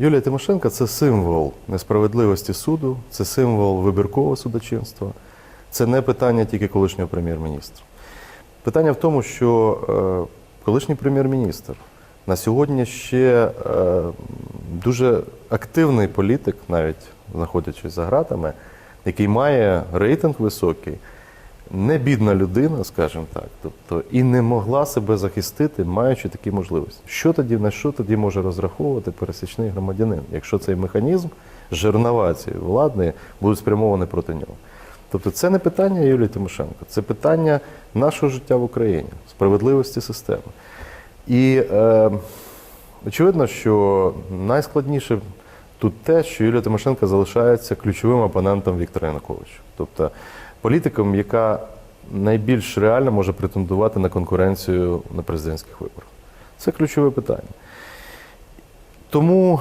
Юлія Тимошенко це символ несправедливості суду, це символ вибіркового судочинства. Це не питання тільки колишнього прем'єр-міністра. Питання в тому, що е, колишній прем'єр-міністр на сьогодні ще е, дуже активний політик, навіть знаходячись за ґратами, який має рейтинг високий, не бідна людина, скажімо так, тобто і не могла себе захистити, маючи такі можливості. Що тоді на що тоді може розраховувати пересічний громадянин, якщо цей механізм жернова цієї владної будуть спрямовані проти нього? Тобто це не питання Юлії Тимошенко, це питання нашого життя в Україні, справедливості системи. І е, очевидно, що найскладніше тут те, що Юлія Тимошенко залишається ключовим опонентом Віктора Януковича. Тобто політиком, яка найбільш реально може претендувати на конкуренцію на президентських виборах. Це ключове питання. Тому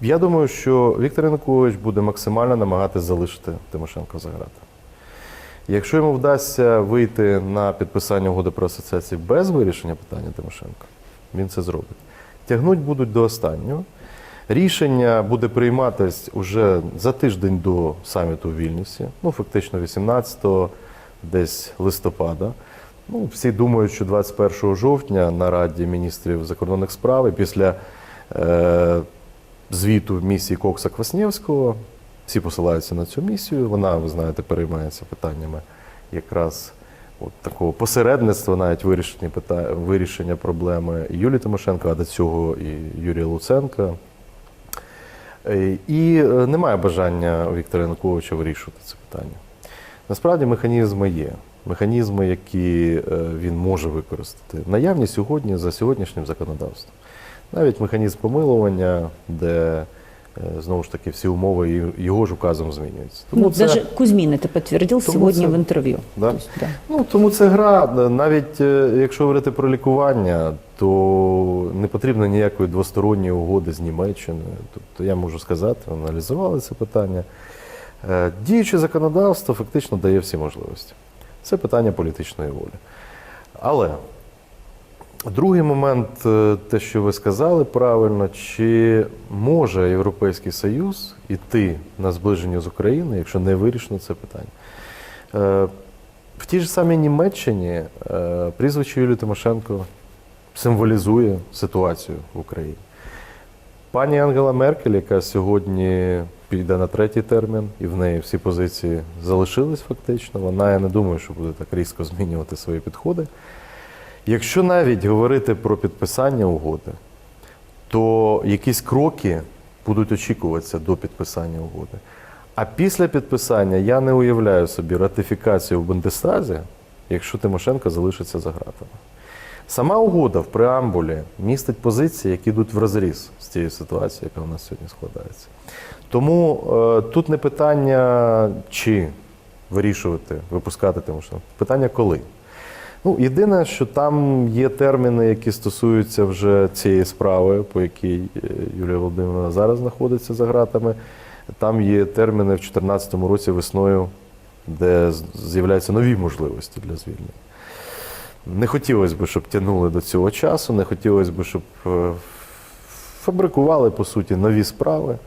я думаю, що Віктор Янукович буде максимально намагатися залишити Тимошенко за грати. Якщо йому вдасться вийти на підписання угоди про асоціацію без вирішення питання Тимошенко, він це зробить. Тягнуть будуть до останнього. Рішення буде прийматись уже за тиждень до саміту в Вільнюсі, ну фактично 18 десь листопада. Ну, всі думають, що 21 жовтня на Раді міністрів закордонних справ і після е, звіту місії Кокса Кваснєвського, всі посилаються на цю місію. Вона, ви знаєте, переймається питаннями якраз от такого посередництва, навіть вирішення, пита... вирішення проблеми Юлії Тимошенко, а до цього і Юрія Луценка. Е, І е, немає бажання Віктора Януковича вирішувати це питання. Насправді механізми є. Механізми, які е, він може використати, наявні сьогодні за сьогоднішнім законодавством. Навіть механізм помилування, де знову ж таки всі умови його ж указом змінюються. Ну, даже Кузьмин это подтвердил Тому сегодня це- в интервью. Да? То есть, да. Ну, тому це гра. Навіть якщо говорити про лікування, то не потрібно ніякої двосторонньої угоди з Німеччиною. Тобто я можу сказати, аналізували це питання. Е, Діюче законодавство фактично дає всі можливості. Це питання політичної волі. Але другий момент, е, те, що ви сказали правильно, чи може Європейський Союз іти на зближення з Україною, якщо не вирішено це питання? Е, В тій ж самій Німеччині прізвище Юлії Тимошенко символізує ситуацію в Україні. Пані Ангела Меркель, яка сьогодні піде на третій термін, і в неї всі позиції залишились фактично, вона, я не думаю, що буде так різко змінювати свої підходи. Якщо навіть говорити про підписання угоди, то якісь кроки будуть очікуватися до підписання угоди. А після підписання я не уявляю собі ратифікацію в Бундестазі, якщо Тимошенко залишиться за ґратами. Сама угода в преамбулі містить позиції, які йдуть в розріз з тією ситуацією, яка у нас сьогодні складається. Тому е, тут не питання, чи вирішувати, випускати Тимошенко, питання коли. Ну, єдине, що там є терміни, які стосуються вже цієї справи, по якій е, Юлія Володимировна зараз знаходиться за ґратами. Там є терміни в 2014 році весною, де з'являються нові можливості для звільнення. Не хотілося б, щоб тягнули до цього часу, не хотілося б, щоб е, фабрикували, по суті, нові справи.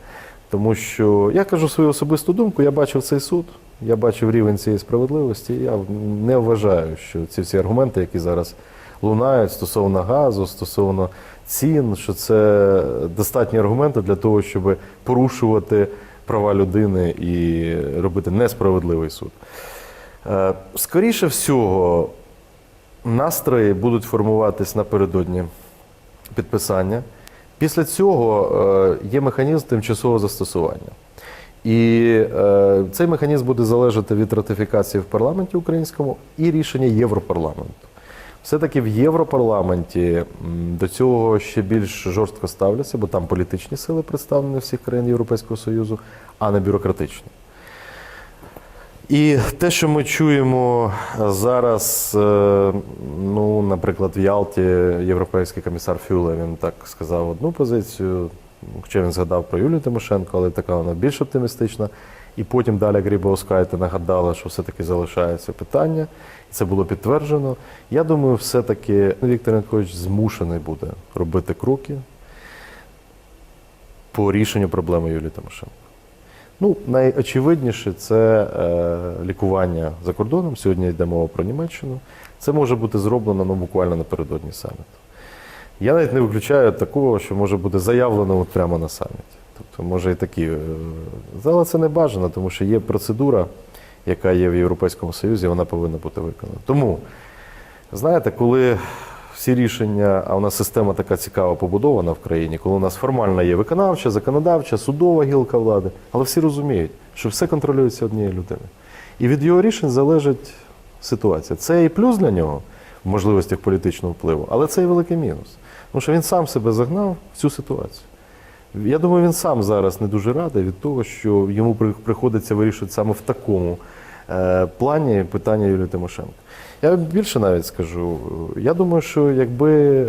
Тому що я кажу свою особисту думку, я бачив цей суд, я бачив рівень цієї справедливості. Я не вважаю, що ці всі аргументи, які зараз лунають стосовно газу, стосовно цін, що це достатні аргументи для того, щоб порушувати права людини і робити несправедливий суд. Е, Скоріше всього, настрої будуть формуватись напередодні підписання. Після цього е, є механізм тимчасового застосування. І е, цей механізм буде залежати від ратифікації в парламенті українському і рішення Європарламенту. Все-таки в Європарламенті до цього ще більш жорстко ставляться, бо там політичні сили представлені всіх країн Європейського Союзу, а не бюрократичні. І те, що ми чуємо зараз, е, ну, наприклад, в Ялті європейський комісар Фюле він так сказав одну позицію, хоча він згадав про Юлію Тимошенко, але така вона більш оптимістична. І потім далі Грібовскайте нагадала, що все-таки залишається питання, і це було підтверджено. Я думаю, все-таки Віктор Янукович змушений буде робити кроки. по рішенню проблеми Юлії Тимошенко. Ну, найочевидніше це е, лікування за кордоном. Сьогодні йде мова про Німеччину. Це може бути зроблено ну, буквально напередодні саміту. Я навіть не виключаю такого, що може бути заявлено от прямо на саміті. Тобто, може і такі. е, Але це не бажано, тому що є процедура, яка є в Європейському Союзі, вона повинна бути виконана. Тому, знаєте, коли всі рішення, а у нас система така цікава побудована в країні, коли у нас формально є виконавча, законодавча, судова гілка влади, але всі розуміють, що все контролюється однією людиною. І від його рішень залежить ситуація. Це і плюс для нього в можливостях політичного впливу, але це і великий мінус. Тому що він сам себе загнав в цю ситуацію. Я думаю, він сам зараз не дуже радий від того, що йому приходиться вирішувати саме в такому плані питання Юлії Тимошенко. Я більше навіть скажу. Я думаю, що якби е,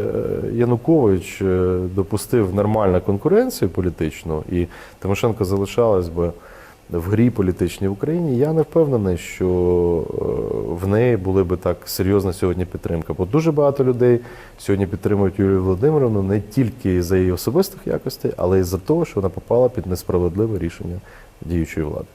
Янукович е, допустив нормальну конкуренцію політичну і Тимошенко залишалась би в грі політичній в Україні, я не впевнений, що е, в неї були би так серйозна сьогодні підтримка. Бо дуже багато людей сьогодні підтримують Юлію Володимировну не тільки за її особистих якостей, але й за те, що вона попала під несправедливе рішення діючої влади.